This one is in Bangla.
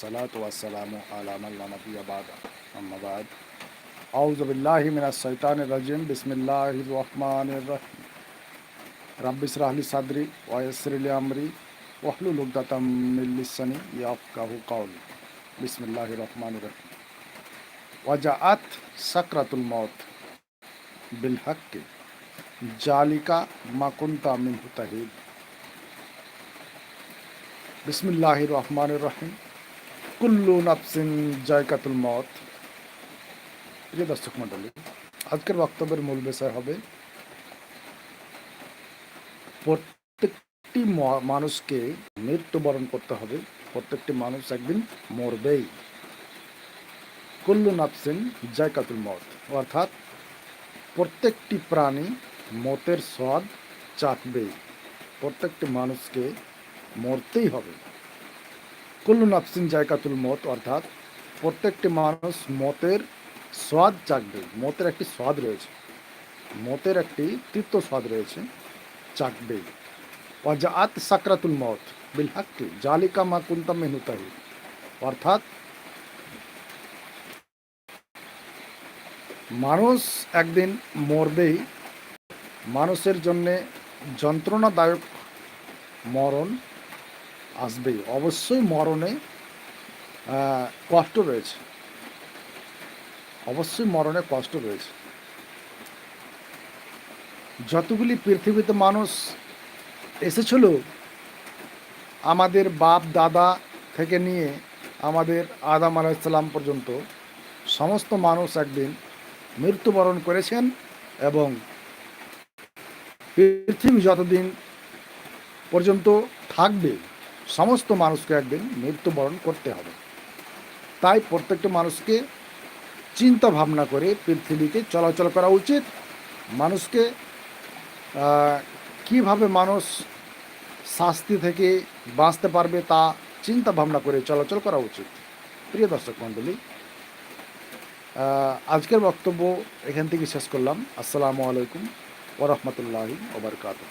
সালাত ওয়াসালাম আলামাল্লা নবী আবাদ আহমাবাদ আউজবিল্লাহ মিনা সৈতান রাজিম বিসমিল্লাহ রহমান রহিম রাব্বিস রাহলি সাদরি ওয়াসরিলি আমরি ওয়াহলু লুকদাতাম মিল্লিসানি ইয়াফকাহু কাউল বিসমিল্লাহ রহমান রহিম ওয়াজাআত সাকরাতুল মত বিল হককে জালিকা মাকুন্তা মিনহু তাহিদ বিসমিল্লাহ রহমান রহিম কুল্লু নাফসিন জায়কাতুল মত প্রিয় দর্শক মন্ডলী আজকের বক্তব্যের মূল বিষয় হবে, প্রত্যেকটি মানুষকে মৃত্যুবরণ করতে হবে, প্রত্যেকটি মানুষ একদিন মরবেই। কুল্লু নাফসিন জায়কাতুল মত অর্থাৎ প্রত্যেকটি প্রাণী মতের স্বাদ চাকবেই প্রত্যেকটি মানুষকে মরতেই হবে। কুল্লু নাফসিন জায়কাতুল মত, অর্থাৎ প্রত্যেকটি মানুষ মতের স্বাদ চাকবে মতের একটি স্বাদ রয়েছে, মতের একটি তৃপ্ত স্বাদ রয়েছে চাকবে অজাত সাকরাতুল মত বিল হাক্কি জালিকা মা কুন্তাম মেহনুতাহি অর্থাৎ মানুষ একদিন মরবেই, মানুষের জন্যে যন্ত্রণাদায়ক মরণ আসবেই। অবশ্যই মরণে কষ্ট রয়েছে। অবশ্যই মরণে কষ্ট রয়েছে। যতগুলি পৃথিবীতে মানুষ এসেছিল, আমাদের বাপ, দাদা থেকে নিয়ে আমাদের আদাম আলাইসাল্লাম পর্যন্ত, সমস্ত মানুষ একদিন মৃত্যুবরণ করেছেন এবং পৃথিবী যতদিন পর্যন্ত থাকবে সমস্ত মানুষকে একদিন মৃত্যুবরণ করতে হবে। তাই প্রত্যেকটা মানুষকে চিন্তা ভাবনা করে পৃথিবীতে চলাচল করা উচিত। মানুষকে কীভাবে মানুষ শাস্তি থেকে বাঁচতে পারবে তা চিন্তা ভাবনা করে চলাচল করা উচিত। প্রিয় দর্শক মণ্ডলী আজকের বক্তব্য এখান থেকে শেষ করলাম। আসসালামু আলাইকুম ওরহমতুল্লাহি ওবরকাতুহ